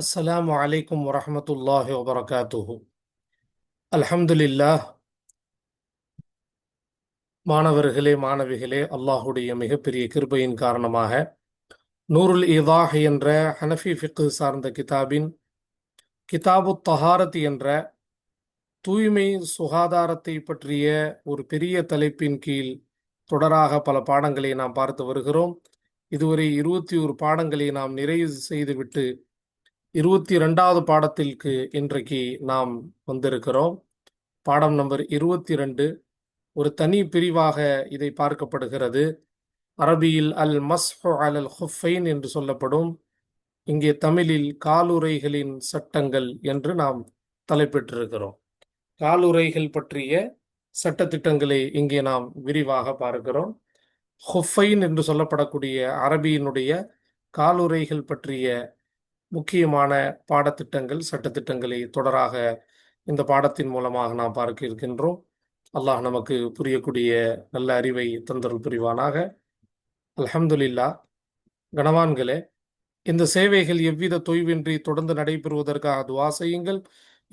அஸ்ஸலாமு அலைக்கும் وبركاته الحمد لله மாணவர்களே மாணவிகளே அல்லாஹுடைய மிகப்பெரிய கிருபையின் காரணமாக நூருல் இதாஹ் என்ற ஹனஃபி ஃபிக்கு சார்ந்த கிதாபின் கிதாபு தஹாரத் என்ற தூய்மை சுகாதாரத்தை பற்றிய ஒரு பெரிய தலைப்பின் கீழ் தொடராக பல பாடங்களை நாம் பார்த்து வருகிறோம். இதுவரை இருபத்தி ஒரு பாடங்களை நாம் நிறைவு செய்துவிட்டு இருபத்தி ரெண்டாவது பாடத்திற்கு இன்றைக்கு நாம் வந்திருக்கிறோம். பாடம் நம்பர் இருபத்தி ரெண்டு ஒரு தனி பிரிவாக இதை பார்க்கப்படுகிறது. அரபியில் அல் மஸ்ஹு அல் ஹுஃபைன் என்று சொல்லப்படும். இங்கே தமிழில் காலுறைகளின் சட்டங்கள் என்று நாம் தலைப்பிட்டிருக்கிறோம். காலுரைகள் பற்றிய சட்டத்திட்டங்களை இங்கே நாம் விரிவாக பார்க்கிறோம். ஹுஃபைன் என்று சொல்லப்படக்கூடிய அரபியினுடைய காலுறைகள் பற்றிய முக்கியமான பாடத்திட்டங்கள் சட்டத்திட்டங்களை தொடராக இந்த பாடத்தின் மூலமாக நாம் பார்க்க இருக்கின்றோம். அல்லாஹ் நமக்கு புரியக்கூடிய நல்ல அறிவை தந்தருள் புரிவானாக. அல்ஹம்துலில்லா கணவான்களே இந்த சேவைகள் எவ்வித தொய்வின்றி தொடர்ந்து நடைபெறுவதற்காக துவா செய்யுங்கள்.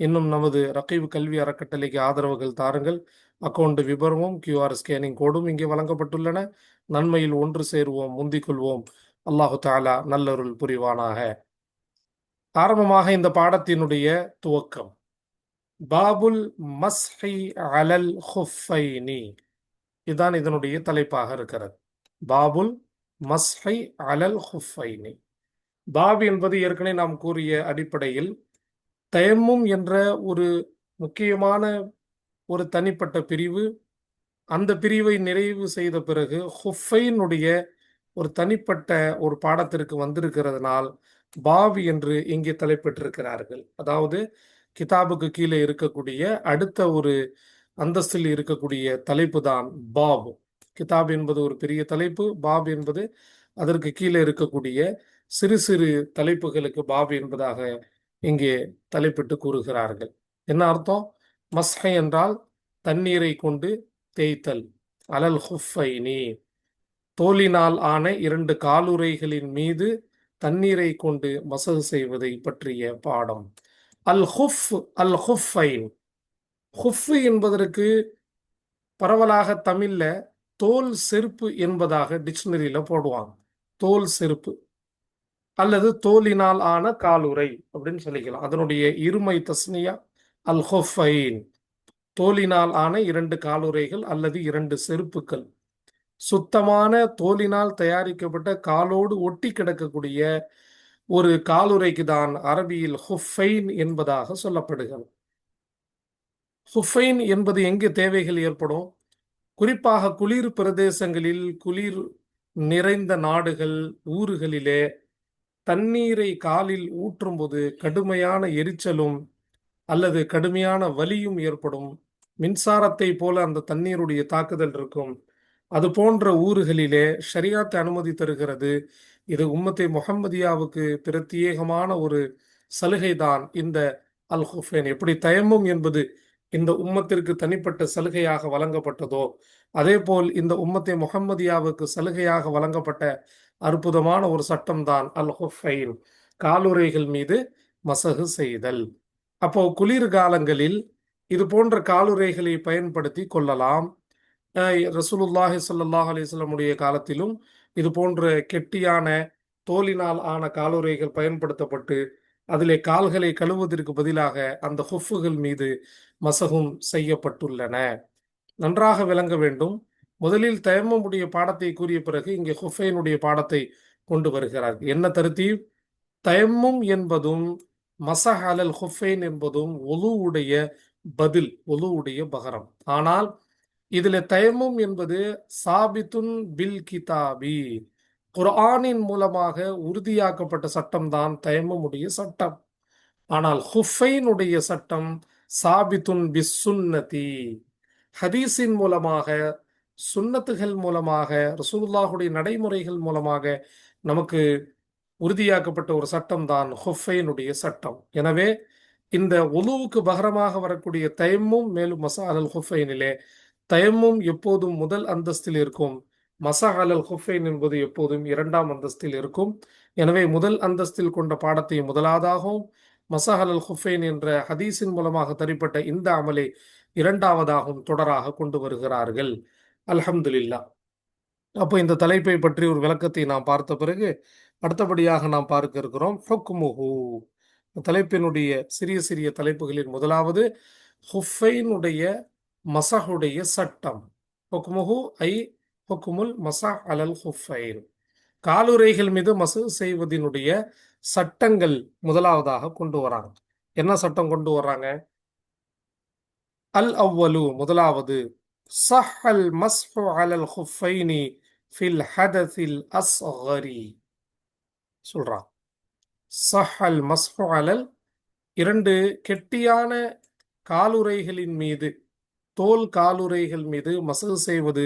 இன்னும் நமது ரகைவு கல்வி அறக்கட்டளைக்கு ஆதரவுகள் தாருங்கள். அக்கௌண்ட் விபரமும் கியூஆர் ஸ்கேனிங் கோடும் இங்கே வழங்கப்பட்டுள்ளன. நன்மையில் ஒன்று சேருவோம் முந்திக் கொள்வோம். அல்லாஹு தாலா நல்லருள் புரிவானாக. ஆரம்பமாக இந்த பாடத்தினுடைய துவக்கம். பாபுல் மஸ்ஹி அலல் ஹுஃபைனி. இதுதான் இதனுடைய தலைப்பாக இருக்கிறது. பாபுல் மஸ்ஹை அலல் ஹுஃபைனி. பாப் என்பது ஏற்கனவே நாம் கூறிய அடிப்படையில் தயம்மும் என்ற ஒரு முக்கியமான ஒரு தனிப்பட்ட பிரிவு. அந்த பிரிவை நிறைவு செய்த பிறகு ஹுஃபைனுடைய ஒரு தனிப்பட்ட ஒரு பாடத்திற்கு வந்திருக்கிறதுனால் பாப் என்று இங்கே தலைப்பிட்டிருக்கிறார்கள். அதாவது கிதாபுக்கு கீழே இருக்கக்கூடிய அடுத்த ஒரு அந்தஸ்தில் இருக்கக்கூடிய தலைப்பு தான் பாப். கிதாப் என்பது ஒரு பெரிய தலைப்பு பாப் என்பது அதற்கு கீழே இருக்கக்கூடிய சிறு சிறு தலைப்புகளுக்கு பாப் என்பதாக இங்கே தலைப்பிட்டு கூறுகிறார்கள். என்ன அர்த்தம்? மஸ்ஹை என்றால் தண்ணீரை கொண்டு தேய்த்தல். அலல் ஹுஃபைனி. தோலினால் ஆன இரண்டு காலுறைகளின் மீது தண்ணீரை கொண்டு மசகு செய்வதை பற்றிய பாடம். அல் ஹுஃப் அல் ஹுஃபைன். ஹுஃப் என்பதற்கு பரவலாக தமிழ்ல தோல் செருப்பு என்பதாக டிக்ஷனரியில போடுவாங்க. தோல் செருப்பு. அல்லது தோலினால் ஆன காலுறை அப்படின்னு சொல்லிக்கலாம். அதனுடைய இருமை தஸ்னியா அல் ஹொஃபைன். தோலினால் ஆன இரண்டு காலுறைகள் அல்லது இரண்டு செருப்புக்கள். சுத்தமான தோலினால் தயாரிக்கப்பட்ட காலோடு ஒட்டி கிடக்கக்கூடிய ஒரு காலுறைக்கு தான் அரபியில் ஹுஃபைன் என்பதாக சொல்லப்படுகிறது. ஹுஃபைன் என்பது எங்கு தேவைகள் ஏற்படும்? குறிப்பாக குளிர் பிரதேசங்களில் குளிர் நிறைந்த நாடுகள் ஊர்களிலே தண்ணீரை காலில் ஊற்றும்போது கடுமையான எரிச்சலும் அல்லது கடுமையான வலியும் ஏற்படும். மின்சாரத்தை போல அந்த தண்ணீருடைய தாக்குதல் இருக்கும். அது போன்ற ஊர்களிலே ஷரியாத் அனுமதி தருகிறது. இது உம்மத்தை முகம்மதியாவுக்கு பிரத்யேகமான ஒரு சலுகை தான் இந்த அல் ஹுஃபேன் எப்படி தயமும் என்பது இந்த உம்மத்திற்கு தனிப்பட்ட சலுகையாக வழங்கப்பட்டதோ அதே போல் இந்த உம்மத்தை முகம்மதியாவுக்கு சலுகையாக வழங்கப்பட்ட அற்புதமான ஒரு சட்டம்தான் அல் ஹுஃபைன் காலுரைகள் மீது மசகு செய்தல். அப்போ குளிர்காலங்களில் இது போன்ற காலுறைகளை பயன்படுத்தி கொள்ளலாம். ரசூலுல்லாஹி சல்லாஹ் அலிஸ்லமுடைய காலத்திலும் இது போன்ற கெட்டியான தோலினால் ஆன காலுறைகள் பயன்படுத்தப்பட்டு அதிலே கால்களை கழுவுவதற்கு பதிலாக அந்த ஹுஃபுகள் மீது மசகும் செய்யப்பட்டுள்ளன. நன்றாக விளங்க வேண்டும். முதலில் தயமமுடைய பாடத்தை கூறிய பிறகு இங்கே ஹுஃபைனுடைய பாடத்தை கொண்டு வருகிறார். என்ன தருத்தி தயம்மும் என்பதும் மசஹ் அலல் ஹுஃபைன் என்பதும் ஒலுவுடைய பதில் ஒலுவுடைய பகரம். ஆனால் இதுல தயமும் என்பது சாபித்துன் பில் கிதாபி. குர்ஆனின் மூலமாக உறுதியாக்கப்பட்ட சட்டம் தான் தயமுடைய சட்டம். ஆனால் ஹுஃபைனுடைய சட்டம் சாபித்துன் பிசுன்னதி ஹதீஸின் மூலமாக சுன்னத்துகள் மூலமாக ரசூலுல்லாஹுடைய நடைமுறைகள் மூலமாக நமக்கு உறுதியாக்கப்பட்ட ஒரு சட்டம் தான் ஹுஃபைனுடைய சட்டம். எனவே இந்த உலுவுக்கு பகரமாக வரக்கூடிய தயமும் மேலும் மசாலல் ஹுஃபைனிலே தயமும் எப்போதும் முதல் அந்தஸ்தில் இருக்கும். மசஹ் அலல் ஹுஃபைன் என்பது எப்போதும் இரண்டாம் அந்தஸ்தில் இருக்கும். எனவே முதல் அந்தஸ்தில் கொண்ட பாடத்தை முதலாவதாகவும் மசஹ் அலல் ஹுஃபைன் என்ற ஹதீஸின் மூலமாக தரிப்பட்ட இந்த அமலை இரண்டாவதாகவும் தொடராக கொண்டு வருகிறார்கள். அல்ஹம்துலில்லா. அப்போ இந்த தலைப்பை பற்றி ஒரு விளக்கத்தை நாம் பார்த்த பிறகு அடுத்தபடியாக நாம் பார்க்க இருக்கிறோம் ஹொக்முஹூ. தலைப்பினுடைய சிறிய சிறிய தலைப்புகளில் முதலாவது ஹுஃபைனுடைய மசஹுடைய சட்டம். ஹுக்முஹு ஐ ஹுக்முல் மசஹ் அலல் ஹுஃபைன் காலுரைகள் மீது மசு செய்வதனுடைய சட்டங்கள் முதலாவதாக கொண்டு வராங்க. என்ன சட்டம் கொண்டு வர்றாங்க அல் அவ்வலு முதலாவது. சஹல் மஸ்ஹு அலல் ஹுஃபைனி ஃபில் ஹதஸில் அஸ்ஹரி. சொல்றான் சஹல் மஸ்ஹு அலல் இரண்டு கெட்டியான காலுரைகளின் மீது தோல் காலுரைகள் மீது மசகு செய்வது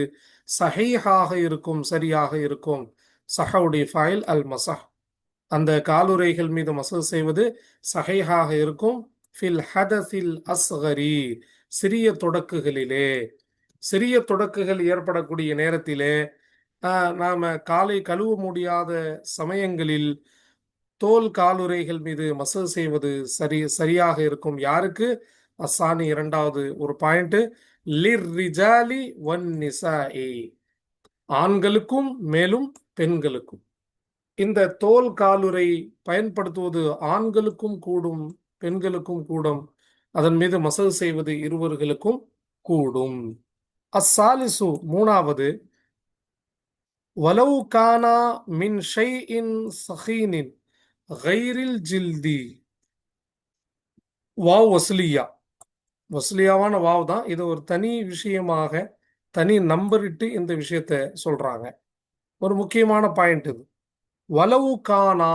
சஹீஹாக இருக்கும் சரியாக இருக்கும். சஹவுடைய ஃபைல் அல் மசஹ். அந்த காலுரைகள் மீது மசகு செய்வது சஹைஹாக இருக்கும். ஃபில் ஹதஸில் அஸ்ஹரி சிறிய தொடக்குகளிலே. சிறிய தொடக்குகள் ஏற்படக்கூடிய நேரத்திலே நாம காலை கழுவ முடியாத சமயங்களில் தோல் காலுரைகள் மீது மசகு செய்வது சரி சரியாக இருக்கும். யாருக்கு? அசானி இரண்டாவது ஒரு பாயிண்ட். லிர் ரிஜாலி ஒன் நிசாஇ ஆண்களுக்கும் மேலும் பெண்களுக்கும். இந்த தோல் காலுரை பயன்படுத்துவது ஆண்களுக்கும் கூடும் பெண்களுக்கும் கூடும். அதன் மீது மசல் செய்வது இருவர்களுக்கும் கூடும். அஸ்ஸாலிசு மூணாவது. வலவு கானா மின் ஷை இன் சஹீனின் கைரில் ஜில்தி. வாவ் வசலியா. வசலியாவான வாவ் தான். இது ஒரு தனி விஷயமாக தனி நம்பரிட்டு இந்த விஷயத்த சொல்றாங்க. ஒரு முக்கியமான பாயிண்ட் இது. வலவு கானா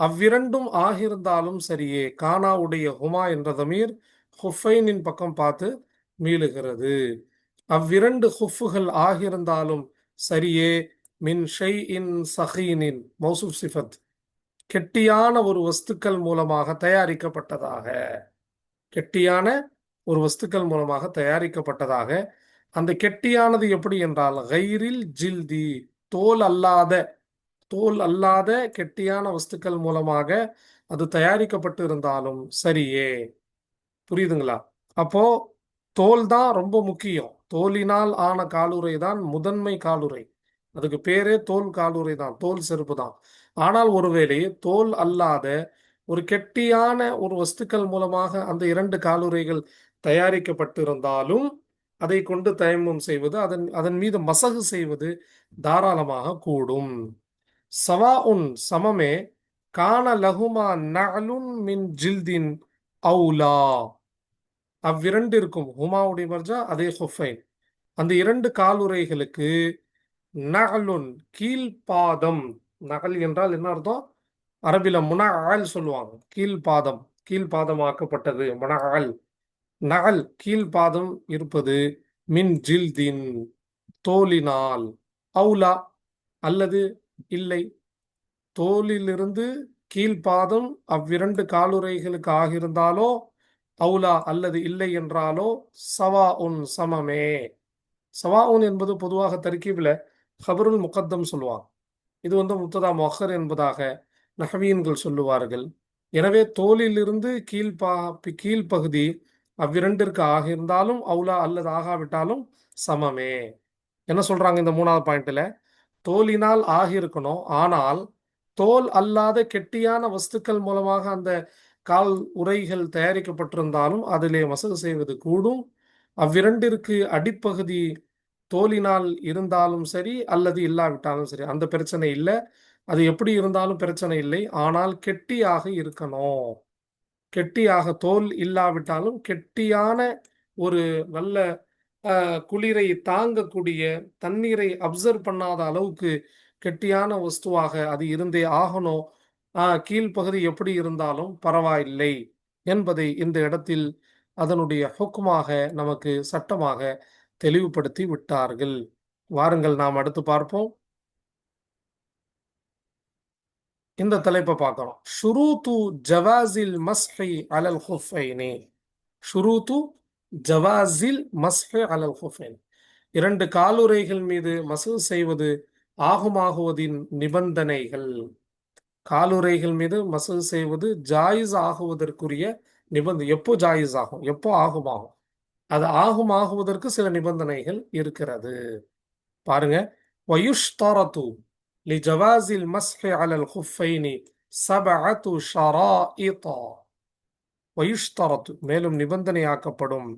அவ்விரண்டும் ஆகியிருந்தாலும் சரியே கானாவுடைய ஹுமா என்ற தமீர் ஹுஃபைனின் பக்கம் பார்த்து மீளுகிறது. அவ்விரண்டு ஹுஃபுகள் ஆகியிருந்தாலும் சரியே மின் ஷெய் இன் சஹீனின் மௌசுப் சிஃபத் கெட்டியான ஒரு வஸ்துக்கள் மூலமாக தயாரிக்கப்பட்டதாக. கெட்டியான ஒரு வஸ்துக்கள் மூலமாக தயாரிக்கப்பட்டதாக. அந்த கெட்டியானது எப்படி என்றால் கைரில் ஜில்தி தோல் அல்லாத தோல் அல்லாத கெட்டியான வஸ்துக்கள் மூலமாக அது தயாரிக்கப்பட்டு இருந்தாலும் சரியே. புரியுதுங்களா? அப்போ தோல் தான் ரொம்ப முக்கியம். தோலினால் ஆன காலுரை தான் முதன்மை காலுரை அதுக்கு பேரே தோல் காலுரை தான் தோல் செருப்பு தான். ஆனால் ஒருவேளை தோல் அல்லாத ஒரு கெட்டியான ஒரு வஸ்துக்கள் மூலமாக அந்த இரண்டு காலுரைகள் தயாரிக்கப்பட்டிருந்தாலும் அதை கொண்டு தயமம் செய்வது அதன் அதன் மீது மசகு செய்வது தாராளமாக கூடும். சவா உன் சமமே கான லகுமா நலுன் மின் ஜில்தின் அவுலா. அவ்விரண்டிற்கும் ஹுமாவுடைய மர்ஜா அதே ஹுஃபைன். அந்த இரண்டு காலுரைகளுக்கு நகலுன் கீழ்பாதம் நகல் என்றால் என்ன அர்த்தம்? அரபில முனஆல் சொல்லுவாங்க. கீழ்பாதம் கீழ்பாதமாக்கப்பட்டது முனஆல் நகல் கீழ்பாதம் இருப்பது மின் ஜில்தின் தோலினால். அவுலா அல்லது இல்லை. தோலிலிருந்து கீழ்பாதம் அவ்விரண்டு காலுரைகளுக்கு ஆகியிருந்தாலோ அவுலா அல்லது இல்லை என்றாலோ சவா உன் சமமே. சவா உன் என்பது பொதுவாக தர்கீபில் ஹபருல் முகத்தம் சொல்லுவாங்க. இது வந்து முத்ததா மொஹர் என்பதாக நகவீன்கள் சொல்லுவார்கள். எனவே தோலிலிருந்து கீழ்பா கீழ்ப்பகுதி அவ்விரண்டிற்கு ஆகியிருந்தாலும் அவுலா அல்லது ஆகாவிட்டாலும் சமமே. என்ன சொல்றாங்க இந்த மூணாவது பாயிண்ட்ல? தோலினால் ஆகியிருக்கணும். ஆனால் தோல் அல்லாத கெட்டியான வஸ்துக்கள் மூலமாக அந்த கால் உரைகள் தயாரிக்கப்பட்டிருந்தாலும் அதிலே மசகு செய்வது கூடும். அவ்விரண்டிற்கு அடிப்பகுதி தோலினால் இருந்தாலும் சரி அல்லது இல்லாவிட்டாலும் சரி அந்த பிரச்சனை இல்லை. அது எப்படி இருந்தாலும் பிரச்சனை இல்லை. ஆனால் கெட்டியாக இருக்கணும். கெட்டியாக தோல் இல்லாவிட்டாலும் கெட்டியான ஒரு நல்ல குளிரை தாங்கக்கூடிய தண்ணீரை அப்சர்வ் பண்ணாத அளவுக்கு கெட்டியான வஸ்துவாக அது இருந்தே ஆகணும். கீழ்ப்பகுதி எப்படி இருந்தாலும் பரவாயில்லை என்பதை இந்த இடத்தில் அதனுடைய ஹுக்குமாக நமக்கு சட்டமாக தெளிவுபடுத்தி விட்டார்கள். வாருங்கள் நாம் அடுத்து பார்ப்போம். இந்த தலைப்பை பார்க்கணும். ஷுரூத்து ஜவாசில் மஸ்ஹி அலல் ஹுஃபைனே. ஷுரூத்து ஜவாசில் மஸ்ஹி அலல் ஹுஃபைன். இரண்டு காலுரைகள் மீது மசு செய்வது ஆகுமாகுவதின் நிபந்தனைகள். காலுரைகள் மீது மசு செய்வது ஜாயிஸ் ஆகுவதற்குரிய நிபந்தனை எப்போ ஜாயிஸ் ஆகும்? எப்போ ஆகுமாகும்? அது ஆகும் ஆகுவதற்கு சில நிபந்தனைகள் இருக்கிறது. பாருங்க. வயுஷ்தாரத்து لجواز المسح على الخفين سبعة شرائط ويشترط மேலும் நிபந்தனையாக்கப்படும்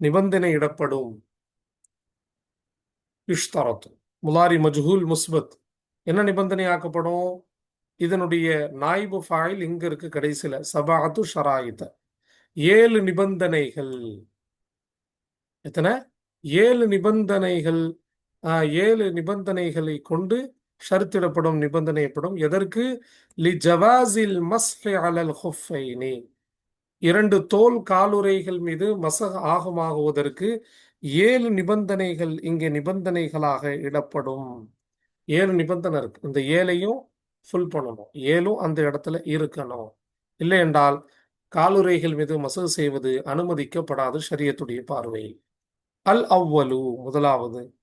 நிபந்தனையிடப்படும் யுஷ்தரத் முலாரி மஜ்ஹூல் முஸ்பத் என்ன நிபந்தனையாக்கப்படும் இதனுடைய நாய்பு ஃபாயில் இங்க இருக்கு கடைசியில சபாத்து ஷராயித்த ஏழு நிபந்தனைகள் எத்தனை ஏழு நிபந்தனைகள் ஆஹ், ஏழு நிபந்தனைகளை கொண்டு ஷருத்திடப்படும் நிபந்தனைப்படும் எதற்கு? லி ஜவாசில் மஸ்ஹி அலல் ஹுஃபைனி. இரண்டு தோல் காலுறைகள் மீது மசக ஆகமாகுவதற்கு ஏழு நிபந்தனைகள் இங்கே நிபந்தனைகளாக இடப்படும். ஏழு நிபந்தனை இருக்கு. இந்த ஏழையும் ஃபுல் பண்ணணும். ஏழும் அந்த இடத்துல இருக்கணும். இல்லை என்றால் காலுறைகள் மீது மசகு செய்வது அனுமதிக்கப்படாது ஷரியத்துடைய பார்வையில் அல் அவ்வலு முதலாவது.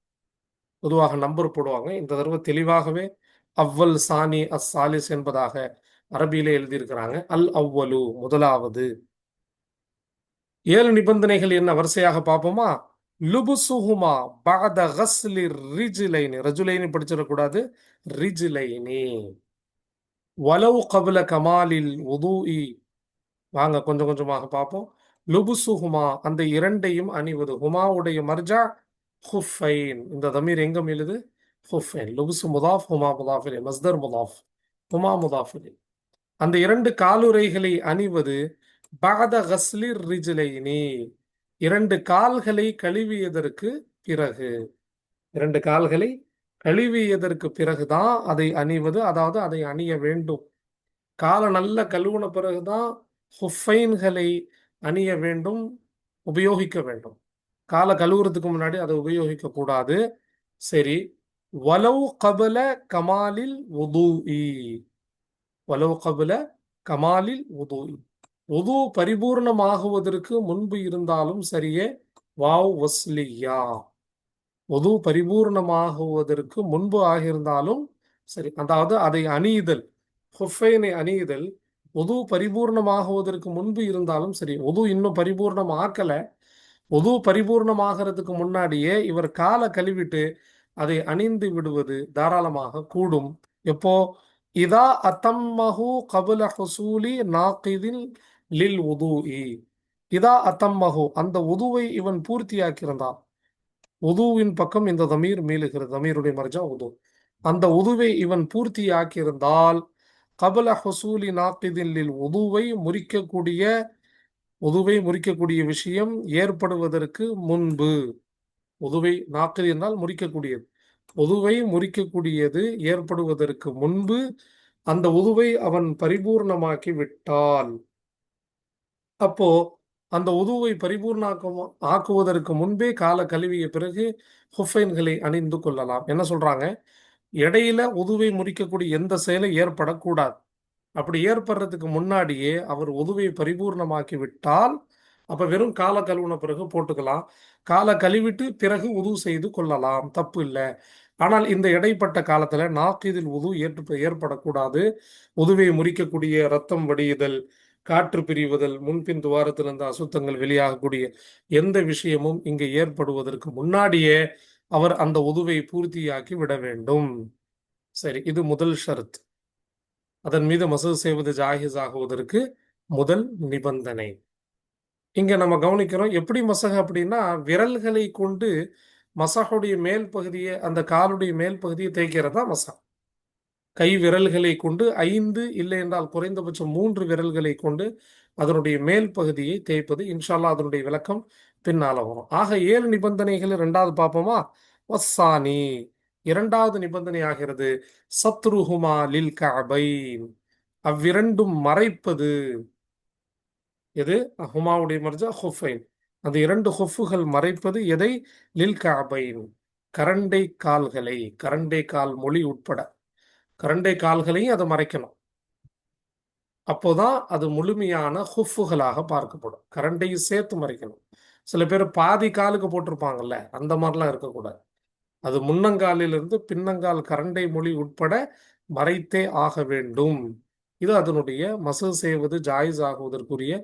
பொதுவாக நம்பர் போடுவாங்க. இந்த தடவை தெளிவாகவே அவ்வல் சானி அஸ் சாலிஸ் என்பதாக அரபியிலே எழுதியிருக்கிறாங்க. அல் அவ்வலு முதலாவது. ஏழு நிபந்தனைகள் என்ன? வரிசையாக பார்ப்போமா? லுபுசுஹுமா பாத கஸ்லி ரிஜிலைனி. ரஜுலைனி படிச்சிடக்கூடாது. ரிஜிலைனி. வலவு கபல கமாலில் உதூஇ வாங்க கொஞ்சம் கொஞ்சமாக பார்ப்போம். லுபுசுஹுமா அந்த இரண்டையும் அணிவது. ஹுமாவுடைய மர்ஜா ஹுஃபைன் இந்த தமீர் எங்க மீளுது ஹுஃபைன் லுபுசு முதாஃப் ஹுமா முதாஃபிலே மஸ்தர் முதாஃப் ஹுமா முதாஃபிலே அந்த இரண்டு காலுறைகளை அணிவது பாத கஸ்லி ரிஜிலைனி இரண்டு கால்களை கழுவியதற்கு பிறகு. இரண்டு கால்களை கழுவியதற்கு பிறகுதான் அதை அணிவது. அதாவது அதை அணிய வேண்டும். காலை நல்ல கழுவுன பிறகுதான் ஹுஃபைன்களை அணிய வேண்டும் உபயோகிக்க வேண்டும். காலை கழுவுறதுக்கு முன்னாடி அதை உபயோகிக்க கூடாது சரி. வலவு கபல கமாலில் உதூஇ வலவு கபல கமாலில் உதூஇ உது பரிபூர்ணமாகுவதற்கு முன்பு இருந்தாலும் சரியே. வாவ் வஸ்லியா. உது பரிபூர்ணமாகுவதற்கு முன்பு ஆகியிருந்தாலும் சரி. அதாவது அதை அணியுதல் ஹுஃபைனை அணியுதல் உது பரிபூர்ணமாகுவதற்கு முன்பு இருந்தாலும் சரி. உது இன்னும் பரிபூர்ணம் ஆக்கலை உது பரிபூர்ணமாகிறதுக்கு முன்னாடியே இவர் காலை கழுவிட்டு அதை அணிந்து விடுவது தாராளமாக கூடும். எப்போ? இதா அத்தம்மஹு கபுல ஹசூலி நாக்கிதில் லில் உது இதா அத்தம்மஹு. அந்த உதுவை இவன் பூர்த்தியாக்கியிருந்தான். உதுவின் பக்கம் இந்த தமீர் மீளுகிறது. தமீருடைய மர்ஜா உது. அந்த உதுவை இவன் பூர்த்தியாக்கியிருந்தால் கபல ஹசூலி நாக்கிதில் லில் உதுவை முறிக்கக்கூடிய உதுவை முறிக்கக்கூடிய விஷயம் ஏற்படுவதற்கு முன்பு. உதுவை நாக்கு என்றால் முறிக்கக்கூடியது. உதுவை முறிக்கக்கூடியது ஏற்படுவதற்கு முன்பு அந்த உதுவை அவன் பரிபூர்ணமாக்கி விட்டால். அப்போ அந்த உதுவை பரிபூர்ணாக்கம் ஆக்குவதற்கு முன்பே கால கழுவிய பிறகு ஹுஃபைன்களை அணிந்து கொள்ளலாம். என்ன சொல்றாங்க? இடையில உதுவை முறிக்கக்கூடிய எந்த செயலும் ஏற்படக்கூடாது. அப்படி ஏற்படுறதுக்கு முன்னாடியே அவர் உதவியை பரிபூர்ணமாக்கி விட்டால் அப்ப வெறும் கால கழுவுன பிறகு போட்டுக்கலாம். காலை கழுவிட்டு பிறகு உது செய்து கொள்ளலாம். தப்பு இல்லை. ஆனால் இந்த இடைப்பட்ட காலத்துல நாக்கிதில் உது ஏற்று ஏற்படக்கூடாது. உதுவை முறிக்கக்கூடிய ரத்தம் வடியுதல் காற்று பிரிவுதல் முன்பின் துவாரத்திலிருந்து அசுத்தங்கள் வெளியாகக்கூடிய எந்த விஷயமும் இங்கு ஏற்படுவதற்கு முன்னாடியே அவர் அந்த உதுவை பூர்த்தியாக்கி விட வேண்டும். சரி இது முதல் ஷரத் அதன் மீது மசூது செய்வது ஜாகிஸ் ஆகுவதற்கு முதல் நிபந்தனை. இங்க நம்ம கவனிக்கிறோம் எப்படி மசக அப்படின்னா விரல்களை கொண்டு மசகுடைய மேல் பகுதியை அந்த காலுடைய மேல் பகுதியை தேய்க்கிறதா மசா கை விரல்களை கொண்டு ஐந்து இல்லை என்றால் குறைந்தபட்சம் மூன்று விரல்களை கொண்டு அதனுடைய மேல் பகுதியை தேய்ப்பது இன்ஷால்லா அதனுடைய விளக்கம் பின்னால வரும். ஆக ஏழு நிபந்தனைகள் ரெண்டாவது பார்ப்போமா? வசானி இரண்டாவது நிபந்தனை ஆகிறது சத்ருஹுமா லில் கஅபைன். அவ்விரண்டும் மறைப்பது எது? ஹுமாவுடைய மர்ஜா ஹுஃபைன். அந்த இரண்டு ஹுஃபுகள் மறைப்பது எதை? லில் கபைன் கரண்டை கால்களை கரண்டை கால் மொழி உட்பட. கரண்டை கால்களையும் அதை மறைக்கணும். அப்போதான் அது முழுமையான ஹுஃபுகளாக பார்க்கப்படும். கரண்டையும் சேர்த்து மறைக்கணும். சில பேர் பாதி காலுக்கு போட்டிருப்பாங்கல்ல அந்த மாதிரிலாம் இருக்கக்கூடாது. அது முன்னங்காலிலிருந்து பின்னங்கால் கரண்டை மொழி உட்பட மறைத்தே ஆக வேண்டும். இது அதனுடைய மசு செய்வது ஜாயிஸ் ஆகுவதற்குரிய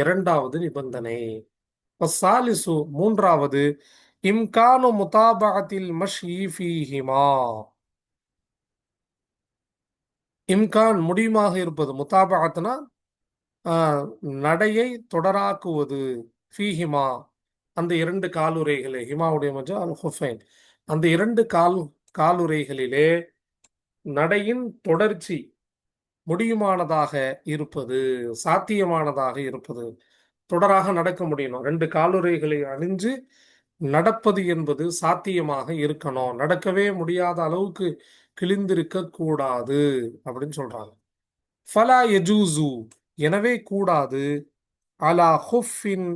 இரண்டாவது நிபந்தனை. சாலிசு மூன்றாவது இம்கானு முதாபகத்தில் மஷ்இஃபிஹிமா இம்கான் முடியுமாக இருப்பது முத்தாபகத்னா நடையை தொடராக்குவது ஃபீஹிமா. அந்த இரண்டு காலுரைகளை ஹிமாவுடைய மஜா அல் ஹுஃபைன் அந்த இரண்டு கால் காலுரைகளிலே நடையின் தொடர்ச்சி முடியுமானதாக இருப்பது சாத்தியமானதாக இருப்பது தொடராக நடக்க முடியணும். ரெண்டு காலுரைகளை அணிஞ்சு நடப்பது என்பது சாத்தியமாக இருக்கணும். நடக்கவே முடியாத அளவுக்கு கிழிந்திருக்க கூடாது அப்படின்னு சொல்றாங்க. ஃபலா எஜூசு எனவே கூடாது. அலா ஹுஃபின்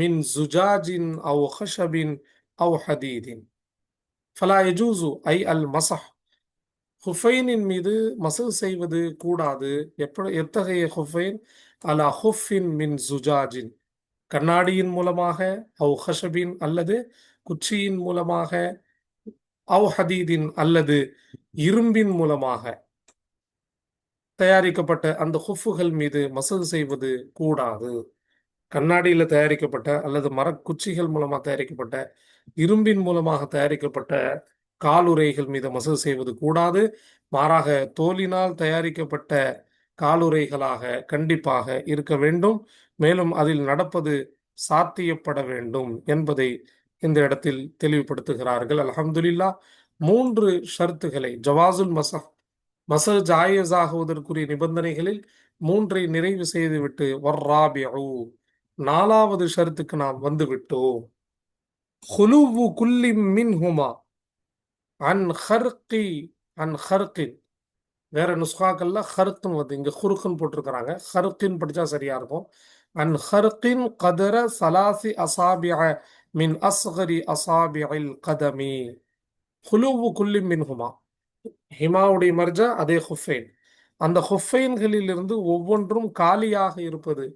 மின் சுஜாஜின் அவ் ஹஷபின் அவ் ஹதீதின். ஃபலா எஜூசு ஐ அல் மசஹ் ஹுஃபைனின் மீது மசு செய்வது கூடாது. எப்படி எத்தகைய ஹுஃபைன் அலா ஹுஃபின் மின் சுஜாஜின் கண்ணாடியின் மூலமாக அவ் ஹஷபின் அல்லது குச்சியின் மூலமாக அவ் ஹதீதின் அல்லது இரும்பின் மூலமாக. தயாரிக்கப்பட்ட அந்த ஹுஃபுகள் மீது மசூல் செய்வது கூடாது. கண்ணாடியில் தயாரிக்கப்பட்ட அல்லது மரக்குச்சிகள் மூலமாக தயாரிக்கப்பட்ட இரும்பின் மூலமாக தயாரிக்கப்பட்ட காலுரைகள் மீது மசது செய்வது கூடாது. மாறாக தோலினால் தயாரிக்கப்பட்ட காலுரைகளாக கண்டிப்பாக இருக்க வேண்டும். மேலும் அதில் நடப்பது சாத்தியப்பட வேண்டும் என்பதை இந்த இடத்தில் தெளிவுபடுத்துகிறார்கள். அலமதுல்லா மூன்று ஷர்த்துகளை ஜவாசுல் மசஹ் மச ஜாயஸ் ஆகுவதற்குரிய நிபந்தனைகளில் மூன்றை நிறைவு செய்துவிட்டு வர்ராபியூ நாலாவது ஷர்த்துக்கு நாம் வந்துவிட்டோம். ஹுலுவு குல்லி மின் ஹுமா அன் ஹர்கி அன் ஹர்கின். வேற நுஸ்காக்கள்ல ஹர்க்குன்னு வந்து இங்க ஹுருக்குன்னு போட்டிருக்கிறாங்க. ஹர்கின் படிச்சா சரியா இருக்கும். அன் ஹர்கின் கதர சலாசி அசாபிய மின் அஸ்கரி அசாபியில் கதமி. ஹுலுவு குல்லி மின் ஹுமா ஹிமாவுடைய மர்ஜா அதே ஹுஃபைன். அந்த ஹுஃபைன்களிலிருந்து ஒவ்வொன்றும் காலியாக இருப்பது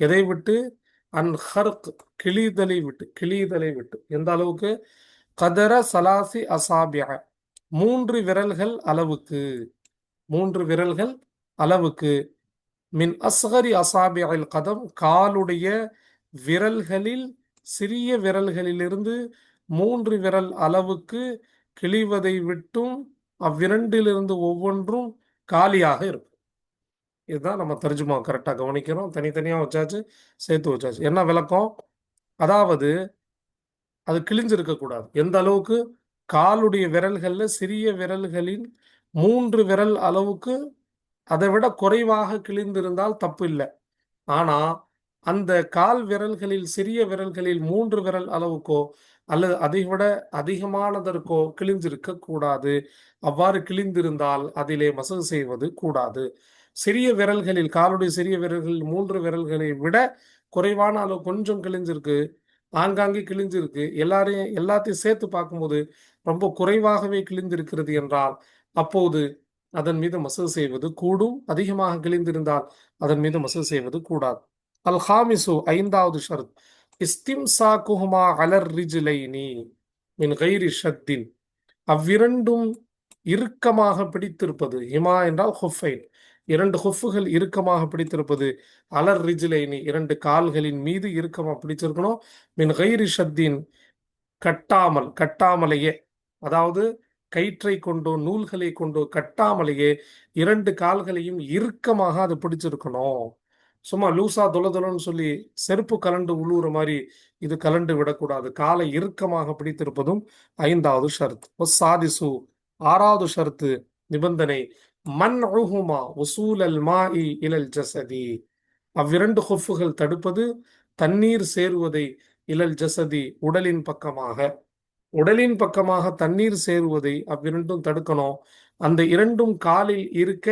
எதை விட்டு? அன் ஹர்க் கிளிதலை விட்டு கிளிதலை விட்டு. எந்த அளவுக்கு? கதர சலாசி அசாபிய மூன்று விரல்கள் அளவுக்கு. மூன்று விரல்கள் அளவுக்கு. மின் அஸ்ஹரி அசாபியில் கதம் காலுடைய விரல்களில் சிறிய விரல்களிலிருந்து மூன்று விரல் அளவுக்கு கிழிவதை விட்டும் அவ்விரண்டிலிருந்து ஒவ்வொன்றும் காலியாக இருக்கும். இதுதான் நம்ம தர்ஜுமா கரெக்டாக கவனிக்கிறோம். தனித்தனியாக வச்சாச்சு சேர்த்து வச்சாச்சு என்ன விளக்கம்? அதாவது அது கிழிஞ்சிருக்கக்கூடாது எந்த அளவுக்கு? காலுடைய விரல்கள்ல சிறிய விரல்களின் மூன்று விரல் அளவுக்கு அதை விட குறைவாக கிழிந்திருந்தால் தப்பு இல்லை. ஆனா அந்த கால் விரல்களில் சிறிய விரல்களில் மூன்று விரல் அளவுக்கோ அல்லது அதை விட அதிகமானதற்கோ கிழிந்திருக்க கூடாது. அவ்வாறு கிழிந்திருந்தால் அதிலே மசகு செய்வது கூடாது. சிறிய விரல்களில் காலுடைய சிறிய விரல்களில் மூன்று விரல்களை விட குறைவான அளவு கொஞ்சம் கிழிஞ்சிருக்கு. ஆங்காங்கே கிழிஞ்சிருக்கு. எல்லாரையும் எல்லாத்தையும் சேர்த்து பார்க்கும்போது ரொம்ப குறைவாகவே கிழிந்திருக்கிறது என்றால் அப்போது அதன் மீது மசகு செய்வது கூடும். அதிகமாக கிழிந்திருந்தால் அதன் மீது மசகு செய்வது கூடாது. அல் ஹாமிசு ஐந்தாவது ஷரத். இஸ்திம்சாக்குஹுமா அலர் ரிஜிலைனி மின் கைரி ஷத்தின். அவ்விரண்டும் இறுக்கமாக பிடித்திருப்பது ஹிமா என்றால் ஹுஃபைன். இரண்டு ஹுஃபுகள் இறுக்கமாக பிடித்திருப்பது அலர் ரிஜிலைனி இரண்டு கால்களின் மீது இறுக்கமாக பிடிச்சிருக்கணும் மின் கைரி ஷத்தின் கட்டாமல் கட்டாமலேயே அதாவது கயிற்றை கொண்டோ நூல்களை கொண்டோ கட்டாமலேயே இரண்டு கால்களையும் இறுக்கமாக அது பிடிச்சிருக்கணும் சும்மா லூசா தொலதொலன்னு சொல்லி செருப்பு கலண்டு உழுவுற மாதிரி இது கலண்டு விடக்கூடாது. காலை இறுக்கமாக பிடித்திருப்பதும் ஐந்தாவது ஷர்த். சாதிசு ஆறாவது ஷர்த்து நிபந்தனை. மன் உஹுமா உசூலல் மாஇ இலல் ஜசதி. அவ்விரண்டு ஹொஃபுகள் தடுப்பது தண்ணீர் சேருவதை இலல் ஜசதி உடலின் பக்கமாக. உடலின் பக்கமாக தண்ணீர் சேருவதை அவ்விரண்டும் தடுக்கணும். அந்த இரண்டும் காலில் இருக்க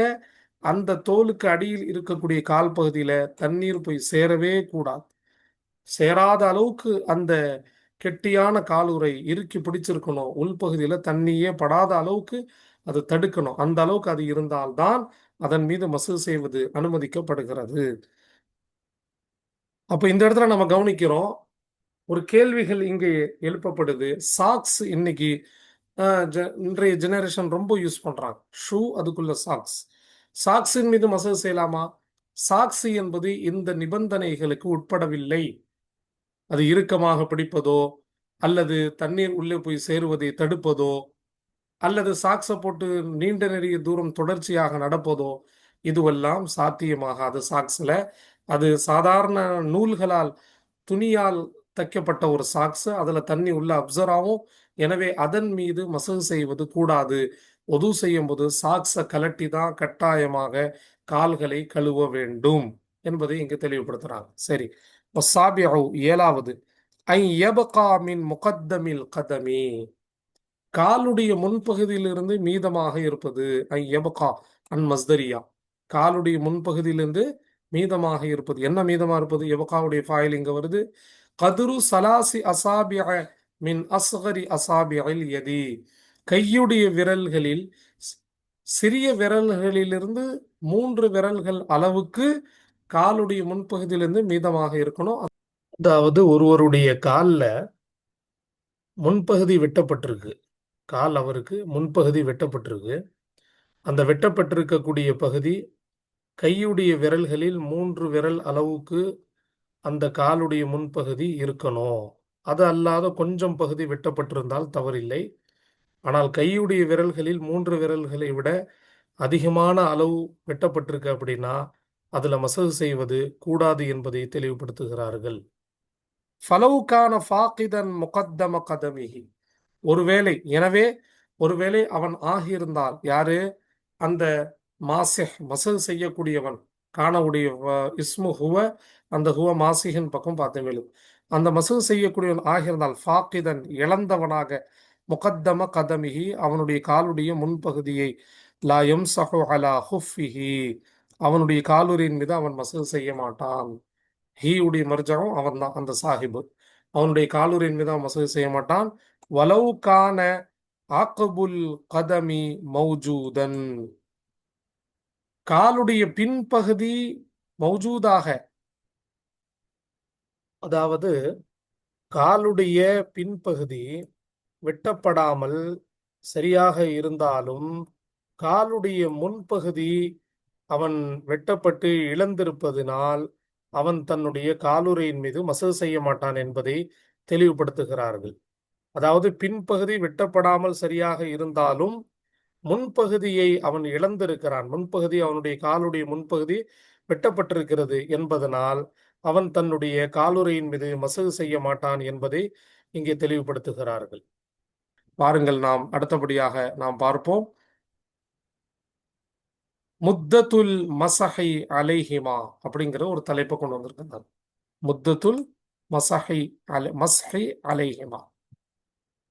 அந்த தோலுக்கு அடியில் இருக்கக்கூடிய கால் பகுதியில தண்ணீர் போய் சேரவே கூடாது. சேராத அளவுக்கு அந்த கெட்டியான காலுரை இறுக்கி பிடிச்சிருக்கணும். உள்பகுதியில தண்ணியே படாத அளவுக்கு அது தடுக்கணும். அந்த அளவுக்கு அது இருந்தால்தான் அதன் மீது மசூ செய்வது அனுமதிக்கப்படுகிறது. அப்ப இந்த இடத்துல நம்ம கவனிக்கிறோம் ஒரு கேள்விகள் இங்கே எழுப்பப்படுது. சாக்ஸ் இன்னைக்கு இன்றைய ஜெனரேஷன் ரொம்ப யூஸ் பண்றாங்க. ஷூ அதுக்குள்ள சாக்ஸ் சாக்ஸின் மீது மசகு செய்யலாமா? சாக்ஸி என்பது இந்த நிபந்தனைகளுக்கு உட்படவில்லை. அது இறுக்கமாக பிடிப்பதோ அல்லது தண்ணீர் உள்ளே போய் சேருவதை தடுப்பதோ அல்லது சாக்ஸை போட்டு நீண்ட நெறிய தூரம் தொடர்ச்சியாக நடப்பதோ இதுவெல்லாம் சாத்தியமாகாது. சாக்ஸில் அது சாதாரண நூல்களால் துணியால் தைக்கப்பட்ட ஒரு சாக்ஸு. அதில் தண்ணி உள்ள அப்சர்வ் ஆகும். எனவே அதன் மீது மசகு செய்வது கூடாது. ஒது செய்யும் போது சாக்ஸை கலட்டி தான் கட்டாயமாக கால்களை கழுவ வேண்டும் என்பதை இங்கு தெளிவுபடுத்துறாங்க. சரி. ஏழாவது. ஐ எபகாமின் முகத்தமில் கதமி. காலுடைய முன்பகுதியிலிருந்து மீதமாக இருப்பது ஐ யபகா அன் மஸ்தரியா. காலுடைய முன்பகுதியிலிருந்து மீதமாக இருப்பது. என்ன மீதமாக இருப்பது? எபகாவுடைய ஃபாயில் இங்கே வருது. கதுரு சலாசி அசாபிய மின் அஸ்கரி அசாபியில் எதி கையுடைய விரல்களில் சிறிய விரல்களிலிருந்து மூன்று விரல்கள் அளவுக்கு காலுடைய முன்பகுதியிலிருந்து மீதமாக இருக்கணும். அதாவது ஒருவருடைய காலில் முன்பகுதி வெட்டப்பட்டிருக்கு. கால் அவருக்கு முன்பகுதி வெட்டப்பட்டிருக்கு. அந்த வெட்டப்பட்டிருக்கக்கூடிய பகுதி கையுடைய விரல்களில் மூன்று விரல் அளவுக்கு அந்த காலுடைய முன்பகுதி இருக்கணும். அது அல்லாத கொஞ்சம் பகுதி வெட்டப்பட்டிருந்தால் தவறில்லை. ஆனால் கையுடைய விரல்களில் மூன்று விரல்களை விட அதிகமான அளவு வெட்டப்பட்டிருக்கு அப்படின்னா அதில் மசகு செய்வது கூடாது என்பதை தெளிவுபடுத்துகிறார்கள். ஃபலவுக்கான ஃபாக்கிதன் முகத்தம கதமிகி ஒருவேளை எனவே ஒருவேளை அவன் ஆகியிருந்தால் யாரு? அந்த மாசிஹ் மசல் செய்யக்கூடியவன் காணவுடைய இஸ்மு ஹுவ அந்த ஹுவ மாசிஹின் பக்கம் பார்த்த மேலும் அந்த மசல் செய்யக்கூடியவன் ஆகியிருந்தால் ஃபாக்கிதன் இழந்தவனாக முகத்தம கதமிஹி அவனுடைய காலுடைய முன்பகுதியை லா யம்சஹு அலா ஹுஃபிஹி அவனுடைய காலுரியின் மீது அவன் மசூல் செய்ய மாட்டான். ஹீ உடைய மர்ஜவும் அவன் தான் அந்த சாஹிபு. அவனுடைய காலூரியின் மீது அவன் மசூல் செய்ய மாட்டான். வலவு ஆக்கபுல் கதமி மௌஜூதன். காலுடைய பின்பகுதி மௌஜூதாக. அதாவது காலுடைய பின்பகுதி வெட்டப்படாமல் சரியாக இருந்தாலும் காலுடைய முன்பகுதி அவன் வெட்டப்பட்டு இழந்திருப்பதினால் அவன் தன்னுடைய காலுறையின் மீது மசது செய்ய மாட்டான் என்பதை தெளிவுபடுத்துகிறார்கள். அதாவது பின்பகுதி வெட்டப்படாமல் சரியாக இருந்தாலும் முன்பகுதியை அவன் இழந்திருக்கிறான். முன்பகுதி அவனுடைய காலுடைய முன்பகுதி வெட்டப்பட்டிருக்கிறது என்பதனால் அவன் தன்னுடைய காலுறையின் மீது மசகு செய்ய மாட்டான் என்பதை இங்கே தெளிவுபடுத்துகிறார்கள். பாருங்கள் நாம் அடுத்தபடியாக நாம் பார்ப்போம். முத்தத்துல் மசஹை அலைஹிமா அப்படிங்கிற ஒரு தலைப்பை கொண்டு வந்திருக்கிறார். முத்தத்துல் மசஹை அலை மஸ்ஹை அலைஹிமா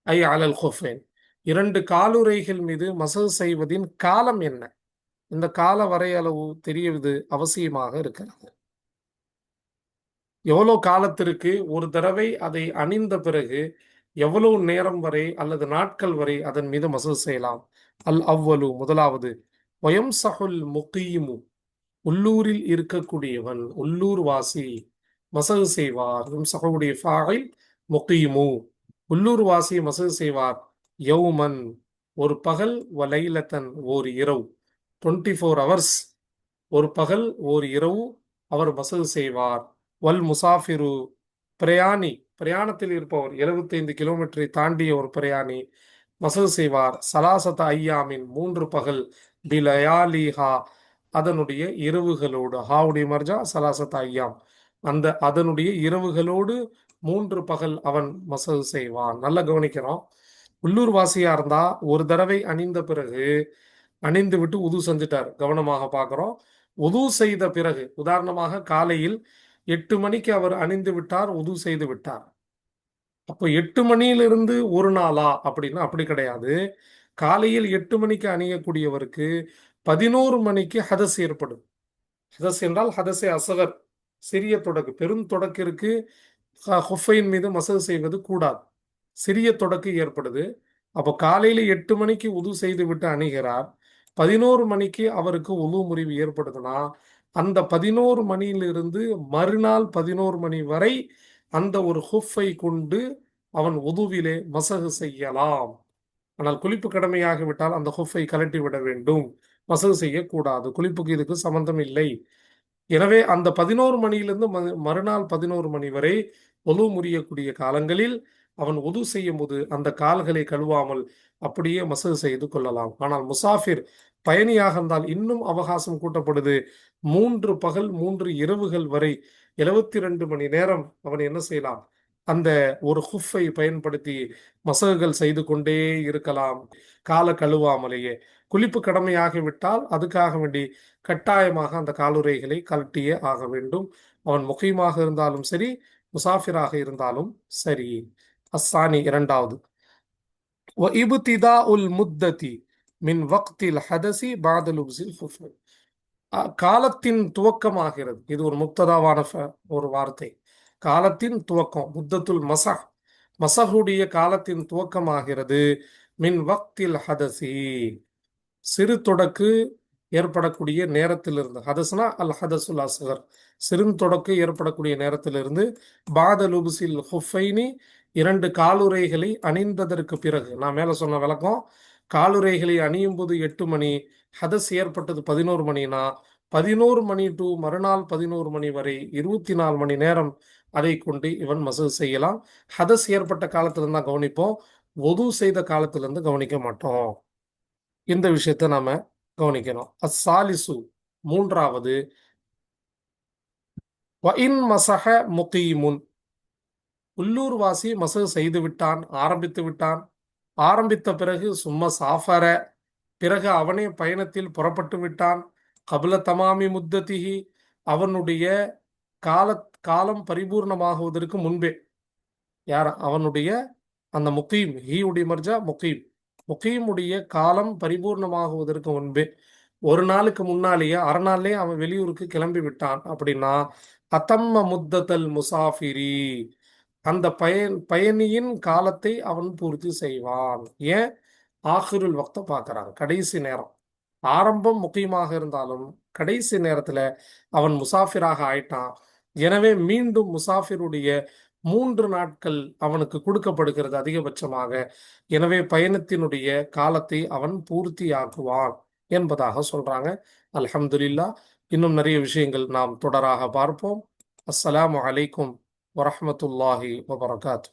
ஐ அலல் ஹுஃபைன் இரண்டு காலுறைகள் மீது மசகு செய்வதின் காலம் என்ன? இந்த கால வரையளவு தெரியவது அவசியமாக இருக்கிறது. எவ்வளவு காலத்திற்கு ஒரு தடவை அதை அணிந்த பிறகு எவ்வளவு நேரம் வரை அல்லது நாட்கள் வரை அதன் மீது மசூல் செய்யலாம்? அல் அவ்வலு முதலாவது வயம் சஹுல் முகீமு உள்ளூரில் இருக்கக்கூடியவன் உள்ளூர் வாசி மசகு செய்வார். சஹுடைய ஃபாயில் முகீமு. உள்ளூர்வாசி மசகு செய்வார். யவுமன் ஒரு பகல் வலைலத்தன் ஓர் இரவு. டுவெண்ட்டி ஃபோர் ஹவர்ஸ் ஒரு பகல் ஓர் இரவு அவர் மசகு செய்வார். வல் முசாஃபிரு பிரயாணி பிரயாணத்தில் இருப்பவர். 75 கிலோமீட்டரை தாண்டிய ஒரு பிரயாணி மசகு செய்வார். சலாசத ஐயாமின் மூன்று பகல் பிலயாலிஹா அதனுடைய இரவுகளோடு. ஹாவுடைய மர்ஜா சலாசத் ஐயாம். அந்த அதனுடைய இரவுகளோடு மூன்று பகல் அவன் மசகு செய்வான். நல்லா கவனிக்கிறோம். உள்ளூர் வாசியா இருந்தா ஒரு தடவை அணிந்த பிறகு அணிந்து விட்டு உது செஞ்சுட்டார். கவனமாக பார்க்கிறோம். உது செய்த பிறகு உதாரணமாக காலையில் எட்டு மணிக்கு அவர் அணிந்து விட்டார் உது செய்து விட்டார். அப்போ எட்டு மணியிலிருந்து ஒரு நாளா அப்படின்னா அப்படி கிடையாது. காலையில் எட்டு மணிக்கு அணியக்கூடியவருக்கு பதினோரு மணிக்கு ஹதஸ் ஏற்படும். ஹதஸ் என்றால் ஹதசே அசகர். சிறிய தொடக்கு பெரும் தொடக்கிற்கு ஹொஃபையின் மீது மசகு செய்வது கூடாது. சிறிய தொடக்கு ஏற்படுது. அப்போ காலையில எட்டு மணிக்கு உது செய்து விட்டு அணுகிறார். பதினோரு மணிக்கு அவருக்கு உது முறிவு ஏற்படுதுன்னா அந்த பதினோரு மணியிலிருந்து மறுநாள் பதினோரு மணி வரை அந்த ஒரு ஹுஃபை கொண்டு அவன் உதுவிலே மசகு செய்யலாம். ஆனால் குளிப்பு கடமையாகிவிட்டால் அந்த ஹுஃபை கலட்டி விட வேண்டும். மசகு செய்யக்கூடாது. குளிப்புக்கு இதுக்கு சம்பந்தம் இல்லை. எனவே அந்த பதினோரு மணியிலிருந்து ம- மறுநாள் பதினோரு மணி வரை ஒது முறியக்கூடிய காலங்களில் அவன் ஒது செய்யும் போது அந்த கால்களை கழுவாமல் அப்படியே மசகு செய்து கொள்ளலாம். ஆனால் முசாஃபிர் பயணியாக இருந்தால் இன்னும் அவகாசம் கூட்டப்படுது. மூன்று பகல் மூன்று இரவுகள் வரை எழுபத்தி ரெண்டு மணி நேரம் அவன் என்ன செய்யலாம்? அந்த ஒரு ஹுஃபை பயன்படுத்தி மசகுகள் செய்து கொண்டே இருக்கலாம். கால கழுவாமலேயே. குளிப்பு கடமையாகிவிட்டால் அதுக்காக வேண்டி கட்டாயமாக அந்த காலுறைகளை கழட்டியே ஆக வேண்டும். அவன் முகைமாக இருந்தாலும் சரி முசாஃபிராக இருந்தாலும் சரி. அஸ்ஸானி இரண்டாவது. வ இபுதிதா உல் முத்ததி மின் வக்தில் ஹதசி பாதலுசில் ஃபுஃபல் காலத்தின் துவக்கமாகிறது. இது ஒரு முக்ததாவான ஒரு வார்த்தை. காலத்தின் துவக்கம் முத்தத்துல் மசா மசகுடைய காலத்தின் துவக்கமாகிறது. மின் வக்தில் ஹதசி. சிறு தொடக்கு ஏற்படக்கூடிய நேரத்திலிருந்து ஹதஸ்னா அல் ஹதசுல் அஸ்கர் சிறும் தொடக்கு ஏற்படக்கூடிய நேரத்திலிருந்து பாதலுபுசில் ஹுஃபைனி இரண்டு காலுறைகளை அணிந்ததற்கு பிறகு நான் மேலே சொன்ன விளக்கம் காலுறைகளை அணியும் போது எட்டு மணி ஹதஸ் ஏற்பட்டது பதினோரு மணினா பதினோரு மணி டு மறுநாள் பதினோரு மணி வரை இருபத்தி நாலு மணி நேரம் அதை கொண்டு இவன் மசூத் செய்யலாம். ஹதஸ் ஏற்பட்ட காலத்திலிருந்து தான் கவனிப்போம் ஒது செய்த காலத்திலிருந்து கவனிக்க மாட்டோம். இந்த விஷயத்தை நாம கவனிக்கணும். அஸ்ஸாலிசு மூன்றாவது மசக முகீமுன். உள்ளூர்வாசி மசகு செய்து விட்டான் ஆரம்பித்து விட்டான். ஆரம்பித்த பிறகு சும்மா சாஃபர பிறகு அவனே பயணத்தில் புறப்பட்டு விட்டான். கபில தமாமி முத்ததிகி அவனுடைய கால காலம் பரிபூர்ணமாகுவதற்கு முன்பே. யார்? அவனுடைய அந்த முகீம் ஹீயுடைய மர்ஜா முகீம். முகீமுடைய காலம் பரிபூர்ணமாகுவதற்கு முன்பே ஒரு நாளுக்கு முன்னாலேயே அரை நாள்லயே அவன் வெளியூருக்கு கிளம்பி விட்டான் அப்படின்னா அத்தம்ம முத்தத்தல் முசாஃபிரி. அந்த பயன் பயணியின் காலத்தை அவன் பூர்த்தி செய்வான். ஏன்? ஆஹிருல் வக்த பார்க்கறான். கடைசி நேரம். ஆரம்பம் முக்கியமாக இருந்தாலும் கடைசி நேரத்துல அவன் முசாஃபிராக ஆயிட்டான். எனவே மீண்டும் முசாஃபிருடைய மூன்று நாட்கள் அவனுக்கு கொடுக்கப்படுகிறது அதிகபட்சமாக. எனவே பயணத்தினுடைய காலத்தை அவன் பூர்த்தியாக்குவான் என்பதாக சொல்றாங்க. அல்ஹம்துலில்லா. இன்னும் நிறைய விஷயங்கள் நாம் தொடராக பார்ப்போம். அஸ்ஸலாமு அலைக்கும் வரமத்துல்லாஹி வபரகாத்து